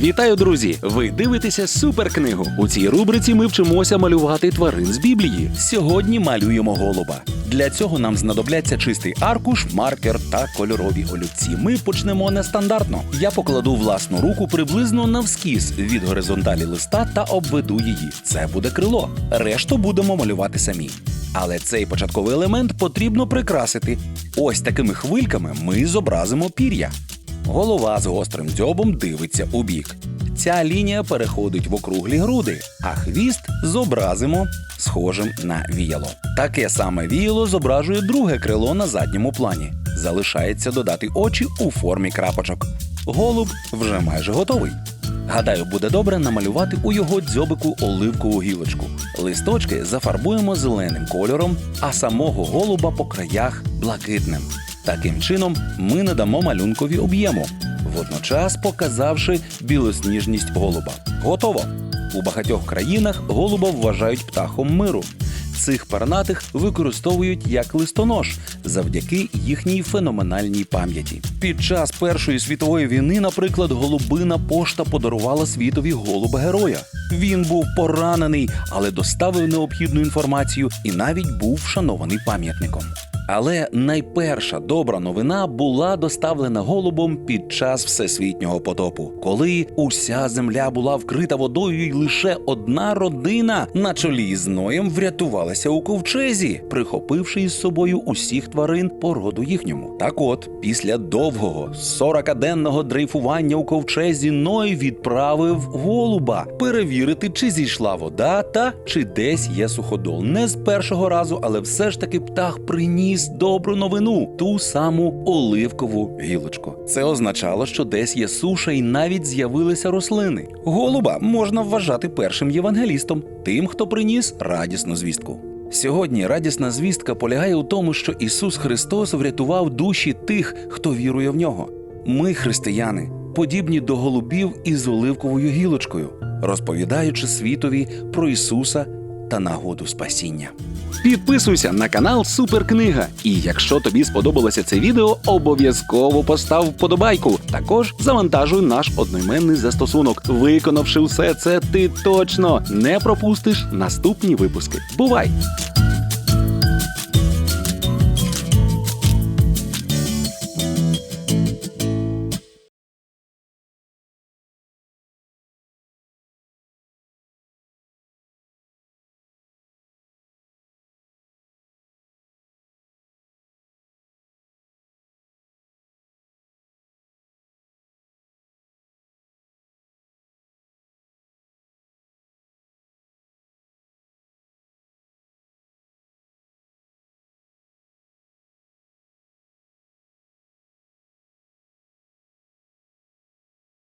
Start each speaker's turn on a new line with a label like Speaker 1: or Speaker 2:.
Speaker 1: Вітаю, друзі! Ви дивитеся суперкнигу. У цій рубриці ми вчимося малювати тварин з Біблії. Сьогодні малюємо голуба. Для цього нам знадобляться чистий аркуш, маркер та кольорові олівці. Ми почнемо нестандартно. Я покладу власну руку приблизно навскіз від горизонталі листа та обведу її. Це буде крило. Решту будемо малювати самі. Але цей початковий елемент потрібно прикрасити. Ось такими хвильками ми зобразимо пір'я. Голова з гострим дзьобом дивиться у бік. Ця лінія переходить в округлі груди, а хвіст зобразимо схожим на віяло. Таке саме віяло зображує друге крило на задньому плані. Залишається додати очі у формі крапочок. Голуб вже майже готовий. Гадаю, буде добре намалювати у його дзьобику оливкову гілочку. Листочки зафарбуємо зеленим кольором, а самого голуба по краях блакитним. Таким чином ми надамо малюнкові об'єму, водночас показавши білосніжність голуба. Готово! У багатьох країнах голуба вважають птахом миру. Цих пернатих використовують як листонож завдяки їхній феноменальній пам'яті. Під час Першої світової війни, наприклад, голубина пошта подарувала світові голуба героя. Він був поранений, але доставив необхідну інформацію і навіть був вшанований пам'ятником. Але найперша добра новина була доставлена голубом під час всесвітнього потопу, коли уся земля була вкрита водою, і лише одна родина на чолі з Ноєм врятувалася у ковчезі, прихопивши із собою усіх тварин по роду їхньому. Так от, після довгого 40-денного дрейфування у ковчезі Ной відправив голуба перевірити, чи зійшла вода та чи десь є суходол. Не з першого разу, але все ж таки птах приніс добру новину ту саму оливкову гілочку. Це означало, що десь є суша, і навіть з'явилися рослини. Голуба можна вважати першим євангелістом, тим, хто приніс радісну звістку. Сьогодні радісна звістка полягає у тому, що Ісус Христос врятував душі тих, хто вірує в нього. Ми, християни, подібні до голубів із оливковою гілочкою, розповідаючи світові про Ісуса та нагоду спасіння. Підписуйся на канал Суперкнига. І якщо тобі сподобалося це відео, обов'язково постав вподобайку. Також завантажуй наш одноіменний застосунок. Виконавши все це, ти точно не пропустиш наступні випуски. Бувай!